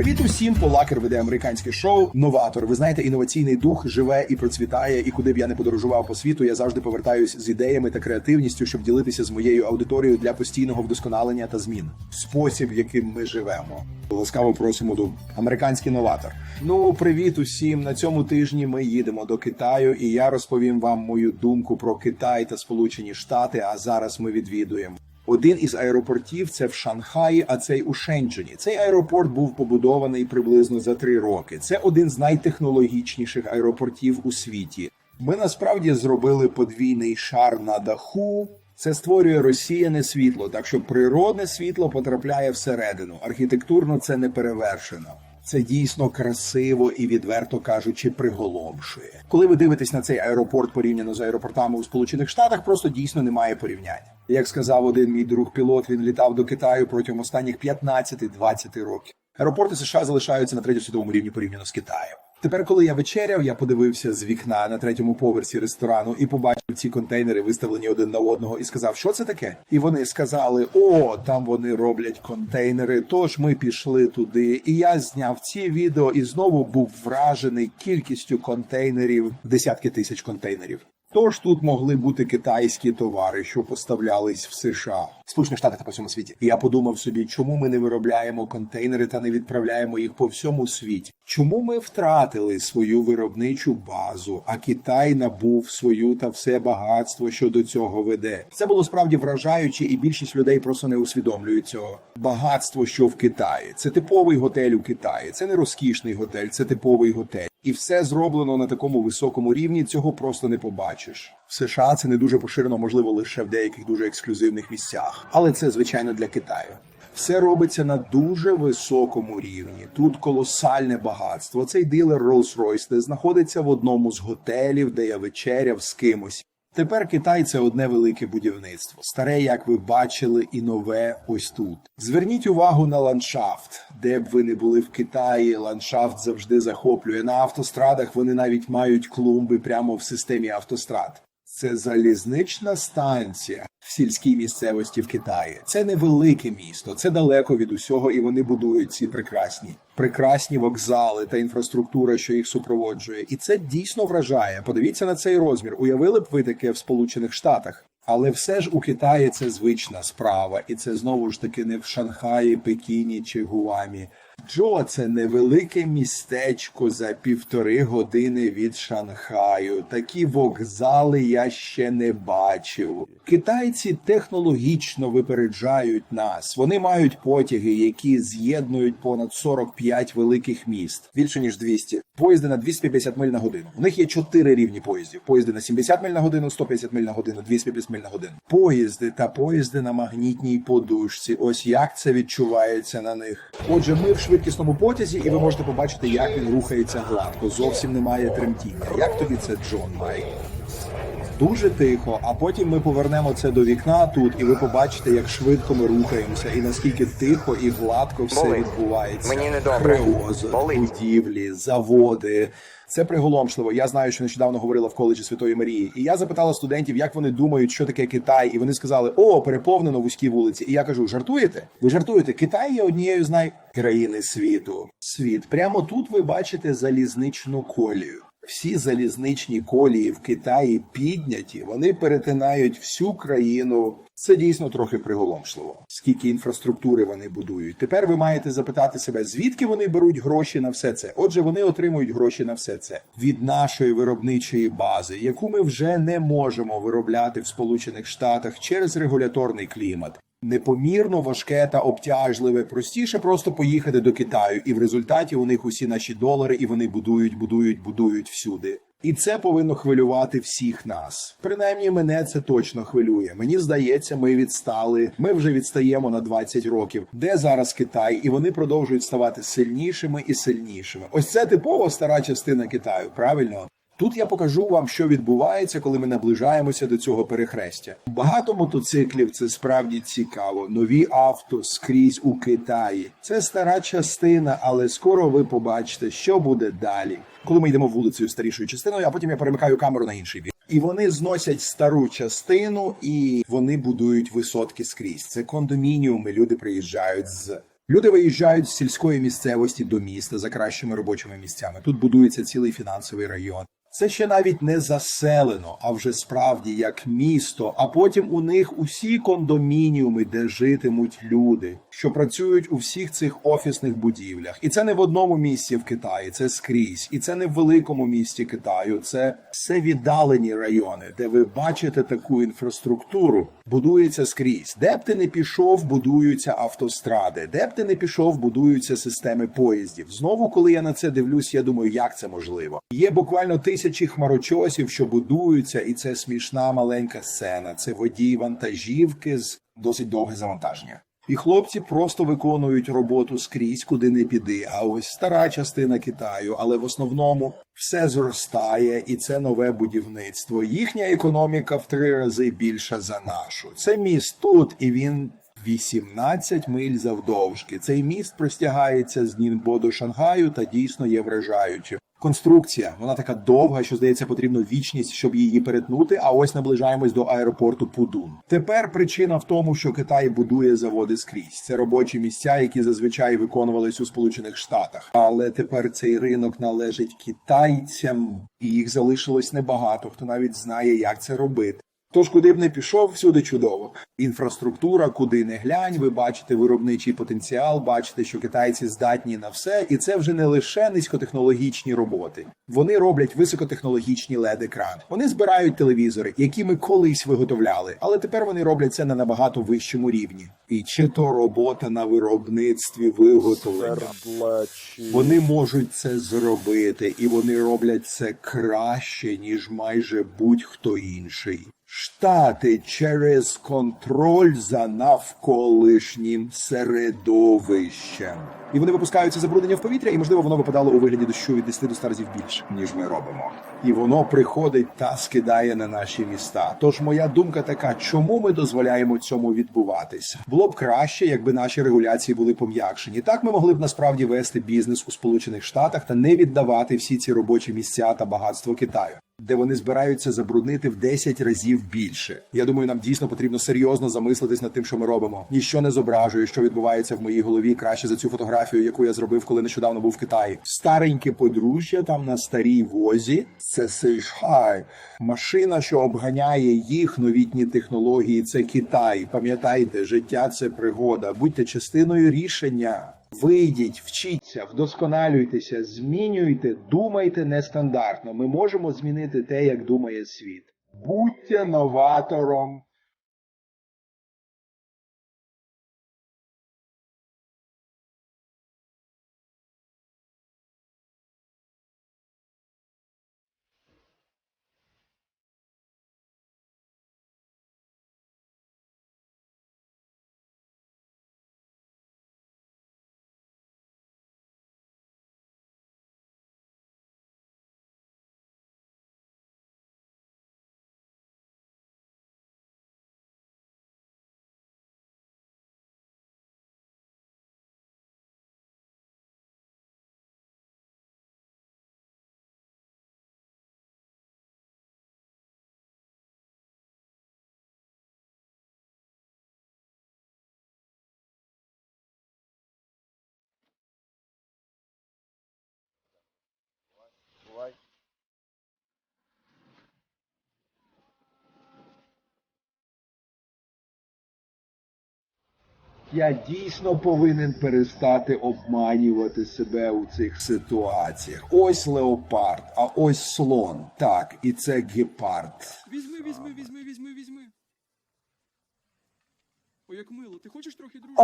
Привіт усім! Полакер веде американське шоу Новатор. Ви знаєте, інноваційний дух живе і процвітає. І куди б я не подорожував по світу, я завжди повертаюсь з ідеями та креативністю, щоб ділитися з моєю аудиторією для постійного вдосконалення та змін. Спосіб, яким ми живемо. Ласкаво просимо до американський новатор. Ну, привіт усім! На цьому тижні ми їдемо до Китаю, і я розповім вам мою думку про Китай та Сполучені Штати. А зараз ми відвідуємо. Один із аеропортів це в Шанхаї, а цей у Шенджені. Цей аеропорт був побудований приблизно за три роки. Це один з найтехнологічніших аеропортів у світі. Ми насправді зробили подвійний шар на даху. Це створює розсіяне світло, так що природне світло потрапляє всередину. Архітектурно це не перевершено. Це дійсно красиво і відверто кажучи, приголомшує. Коли ви дивитесь на цей аеропорт порівняно з аеропортами у Сполучених Штатах, просто дійсно немає порівняння. Як сказав один мій друг пілот, він літав до Китаю протягом останніх 15-20 років. Аеропорти США залишаються на третьому світовому рівні порівняно з Китаєм. Тепер, коли я вечеряв, я подивився з вікна на третьому поверсі ресторану і побачив ці контейнери, виставлені один на одного, і сказав, що це таке? І вони сказали: О, там вони роблять контейнери. Тож ми пішли туди. І я зняв ці відео і знову був вражений кількістю контейнерів, десятки тисяч контейнерів. Тож тут могли бути китайські товари, що поставлялись в США, Сполучених Штатах та по всьому світі. Я подумав собі, чому ми не виробляємо контейнери та не відправляємо їх по всьому світі? Чому ми втратили свою виробничу базу, а Китай набув свою та все багатство, що до цього веде? Це було справді вражаюче, і більшість людей просто не усвідомлюють цього. Багатство, що в Китаї, це типовий готель у Китаї. Це не розкішний готель, це типовий готель. І все зроблено на такому високому рівні. Цього просто не побачиш. В США це не дуже поширено, можливо, лише в деяких дуже ексклюзивних місцях, але це звичайно для Китаю. Все робиться на дуже високому рівні. Тут колосальне багатство. Цей дилер Rolls-Royce знаходиться в одному з готелів, де я вечеряв з кимось. Тепер Китай це одне велике будівництво. Старе, як ви бачили, і нове ось тут. Зверніть увагу на ландшафт. Де б ви не були в Китаї, ландшафт завжди захоплює. На автострадах вони навіть мають клумби прямо в системі автострад. Це залізнична станція в сільській місцевості в Китаї. Це невелике місто, це далеко від усього, і вони будують ці прекрасні, прекрасні вокзали та інфраструктура, що їх супроводжує. І це дійсно вражає. Подивіться на цей розмір. Уявили б ви таке в Сполучених Штатах. Але все ж у Китаї це звична справа, і це знову ж таки не в Шанхаї, Пекіні чи Гуамі. Джо це невелике містечко за півтори години від Шанхаю. Такі вокзали я ще не бачив. Китайці технологічно випереджають нас. Вони мають потяги, які з'єднують понад 45 великих міст, більше ніж 200. Поїзди на 250 миль на годину. У них є чотири рівні поїздів: поїзди на 70 миль на годину, 150 миль на годину, 250 миль на годину. Поїзди та поїзди на магнітній подушці. Ось як це відчувається на них. Отже, ми в швидкісному потязі, і ви можете побачити, як він рухається гладко. Зовсім немає тремтіння. Як тобі це, Джон Майк? Дуже тихо, а потім ми повернемо це до вікна тут, і ви побачите, як швидко ми рухаємося, і наскільки тихо і гладко все Болить. відбувається. Мені недобре. Болить. будівлі, заводи. Це приголомшливо. Я знаю, що нещодавно говорила в коледжі Святої Марії, і я запитала студентів, як вони думають, що таке Китай, і вони сказали: О, переповнено вузькі вулиці. І я кажу: жартуєте? Ви жартуєте? Китай є однією з найкраїни світу. Світ прямо тут ви бачите залізничну колію. Всі залізничні колії в Китаї підняті, вони перетинають всю країну. Це дійсно трохи приголомшливо. Скільки інфраструктури вони будують. Тепер ви маєте запитати себе, звідки вони беруть гроші на все це. Отже, вони отримують гроші на все це від нашої виробничої бази, яку ми вже не можемо виробляти в Сполучених Штатах через регуляторний клімат. Непомірно важке та обтяжливе, простіше просто поїхати до Китаю, і в результаті у них усі наші долари, і вони будують, будують, будують всюди. І це повинно хвилювати всіх нас. Принаймні, мене це точно хвилює. Мені здається, ми відстали. Ми вже відстаємо на 20 років. Де зараз Китай? І вони продовжують ставати сильнішими і сильнішими. Ось це типова стара частина Китаю, правильно? Тут я покажу вам, що відбувається, коли ми наближаємося до цього перехрестя. Багато мотоциклів це справді цікаво. Нові авто скрізь у Китаї. Це стара частина, але скоро ви побачите, що буде далі. Коли ми йдемо вулицею старішою частиною, а потім я перемикаю камеру на інший бік. І вони зносять стару частину і вони будують висотки скрізь. Це кондомініуми. Люди приїжджають з Люди виїжджають з сільської місцевості до міста за кращими робочими місцями. Тут будується цілий фінансовий район. Це ще навіть не заселено, а вже справді як місто. А потім у них усі кондомініуми, де житимуть люди, що працюють у всіх цих офісних будівлях. І це не в одному місці в Китаї, це скрізь. І це не в великому місті Китаю. Це все віддалені райони, де ви бачите таку інфраструктуру. Будується скрізь. Де б ти не пішов, будуються автостради. Де б ти не пішов, будуються системи поїздів. Знову, коли я на це дивлюсь, я думаю, як це можливо. Є буквально тисячі хмарочосів, що будуються, і це смішна маленька сцена. Це водій вантажівки з досить довге завантаження. І хлопці просто виконують роботу скрізь, куди не піди. А ось стара частина Китаю, але в основному все зростає, і це нове будівництво. Їхня економіка в три рази більша за нашу. Це міст тут, і він 18 миль завдовжки. Цей міст простягається з Нінбо до Шанghаю та дійсно є вражаючим. Конструкція вона така довга, що здається, потрібно вічність, щоб її перетнути. А ось наближаємось до аеропорту Пудун. Тепер причина в тому, що Китай будує заводи скрізь. Це робочі місця, які зазвичай виконувались у Сполучених Штатах. Але тепер цей ринок належить китайцям, і їх залишилось небагато. Хто навіть знає, як це робити. Тож, куди б не пішов, всюди чудово. Інфраструктура, куди не глянь, ви бачите виробничий потенціал, бачите, що китайці здатні на все, і це вже не лише низькотехнологічні роботи. Вони роблять високотехнологічні led екрани Вони збирають телевізори, які ми колись виготовляли, але тепер вони роблять це на набагато вищому рівні. І чи то робота на виробництві виготовлення. Вони можуть це зробити, і вони роблять це краще, ніж майже будь-хто інший. Штати через контроль за навколишнім середовищем. І вони випускають це забруднення в повітря, і можливо воно випадало у вигляді дощу від 10 до 100 разів більше, ніж ми робимо. І воно приходить та скидає на наші міста. Тож моя думка така: чому ми дозволяємо цьому відбуватися? Було б краще, якби наші регуляції були пом'якшені. Так ми могли б насправді вести бізнес у Сполучених Штатах та не віддавати всі ці робочі місця та багатство Китаю. Де вони збираються забруднити в 10 разів більше. Я думаю, нам дійсно потрібно серйозно замислитись над тим, що ми робимо. Ніщо не зображує, що відбувається в моїй голові краще за цю фотографію, яку я зробив, коли нещодавно був в Китаї. Стареньке подружжя там на старій возі. Це Сейшхай. Машина, що обганяє їх новітні технології. Це Китай. Пам'ятайте, життя це пригода. Будьте частиною рішення. Вийдіть, вчіться, вдосконалюйтеся, змінюйте, думайте нестандартно. Ми можемо змінити те, як думає світ. Будьте новатором. Я дійсно повинен перестати обманювати себе у цих ситуаціях. Ось леопард, а ось слон. Так, і це гепард. Візьми, візьми, візьми, візьми, візьми. О, як мило, ти хочеш трохи дружити?